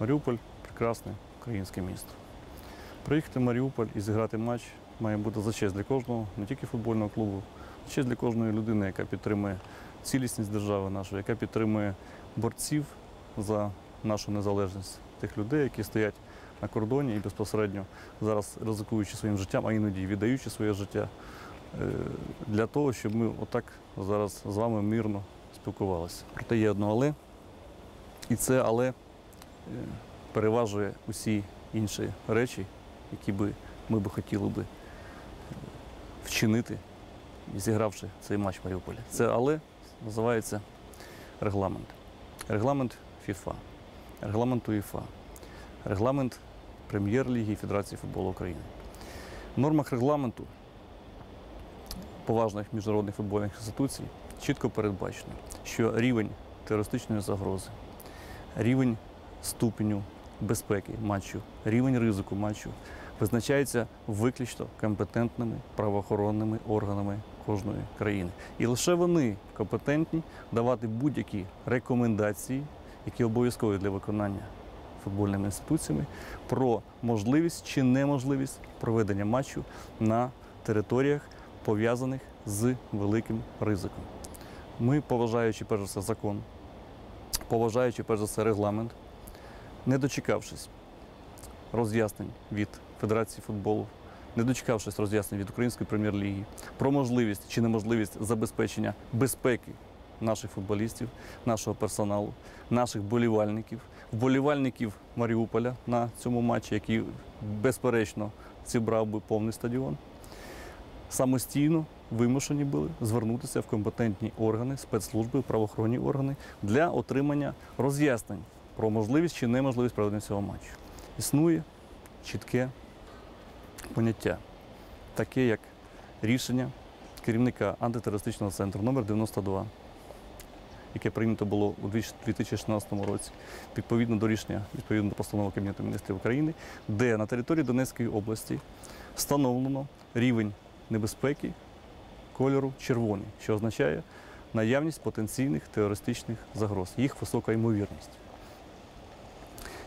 Маріуполь прекрасне українське місто. Приїхати в Маріуполь і зіграти матч має бути за честь для кожного, не тільки футбольного клубу, а честь для кожної людини, яка підтримує цілісність держави нашої, яка підтримує борців за нашу незалежність, тих людей, які стоять на кордоні і безпосередньо зараз ризикуючи своїм життям, а іноді віддаючи своє життя е, для того, щоб ми отак зараз з вами мирно спілкувалися. Проте є одне але, і це але переважує усі інші речі, які би ми би хотіли би е, вчинити, зігравши цей матч в Маріуполі. Це але називається регламент. Регламент ФІФА, регламент УЄФА, регламент Прем'єр-ліги Федерації футболу України. В нормах регламенту поважних міжнародних футбольних інституцій чітко передбачено, що рівень терористичної загрози, рівень ступеню безпеки матчу, рівень ризику матчу визначається виключно компетентними правоохоронними органами кожної країни. І лише вони компетентні давати будь-які рекомендації, які обов'язкові для виконання футбольними інституціями, про можливість чи неможливість проведення матчу на територіях, пов'язаних з великим ризиком. Ми, поважаючи перш за все закон, поважаючи перш за все регламент, не дочекавшись роз'яснень від Федерації футболу, не дочекавшись роз'яснень від Української прем'єр-ліги про можливість чи неможливість забезпечення безпеки наших футболістів, нашого персоналу, наших болівальників, вболівальників Маріуполя на цьому матчі, який безперечно зібрав би повний стадіон. Самостійно вимушені були звернутися в компетентні органи, спецслужби, правоохоронні органи для отримання роз'яснень про можливість чи неможливість проведення цього матчу. Існує чітке поняття, таке як рішення керівника антитерористичного центру номер 92 яке прийнято було у 2016 році, відповідно до рішення, відповідно до постанови Кабінету міністрів України, де на території Донецької області встановлено рівень небезпеки кольору червоний, що означає наявність потенційних терористичних загроз, їх висока ймовірність.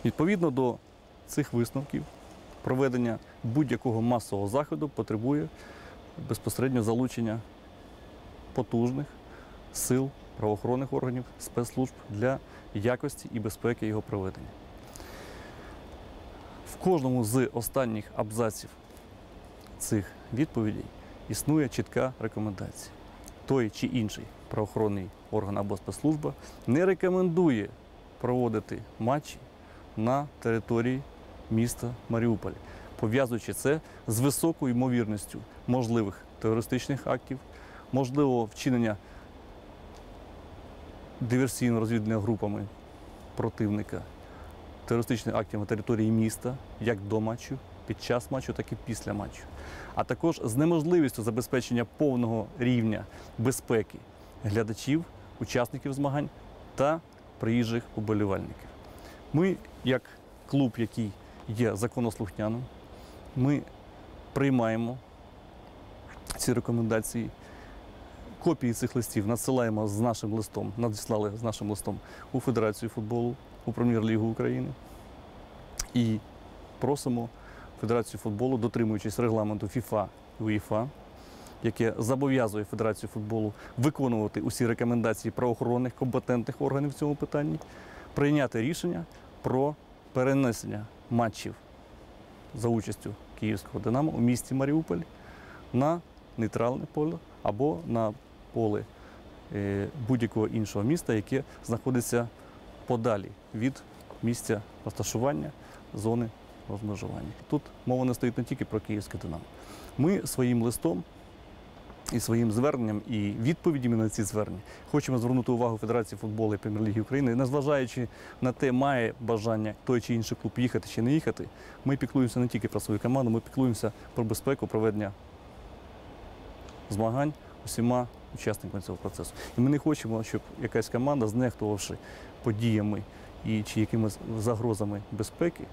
Відповідно до цих висновків, проведення будь-якого масового заходу потребує безпосередньо залучення потужних сил правоохоронних органів, спецслужб для якості і безпеки його проведення. В кожному з останніх абзаців цих відповідей існує чітка рекомендація. Той чи інший правоохоронний орган або спецслужба не рекомендує проводити матчі на території міста Маріуполь, пов'язуючи це з високою ймовірністю можливих терористичних актів, можливого вчинення диверсійно-розвідними групами противника терористичних актів на території міста, як до матчу, під час матчу, так і після матчу, а також з неможливістю забезпечення повного рівня безпеки глядачів, учасників змагань та приїжджих уболівальників. Ми, як клуб, який є законослухняним, ми приймаємо ці рекомендації. Копії цих листів надсилаємо з нашим листом, надіслали з нашим листом у Федерацію футболу, у Прем'єр-лігу України і просимо Федерацію футболу, дотримуючись регламенту ФІФА і УЄФА, яке зобов'язує Федерацію футболу виконувати усі рекомендації правоохоронних компетентних органів в цьому питанні, прийняти рішення про перенесення матчів за участю Київського Динамо у місті Маріуполь на нейтральне поле або на поле е, будь-якого іншого міста, яке знаходиться подалі від місця розташування зони розмежування. Тут мова не стоїть не тільки про Київське Динамо. Ми своїм листом і своїм зверненням і відповідями на ці звернення хочемо звернути увагу Федерації футболу і Прем'єр-ліги України, незважаючи на те, має бажання той чи інший клуб їхати чи не їхати. Ми піклуємося не тільки про свою команду, ми піклуємося про безпеку проведення змагань усіма учасниками цього процесу. І ми не хочемо, щоб якась команда, знехтувавши подіями і чи якимись загрозами безпеки,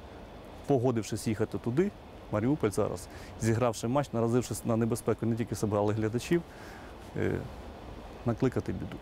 погодившись їхати туди, Маріуполь зараз, зігравши матч, наразившись на небезпеку не тільки себе, але й глядачів, е, накликати біду.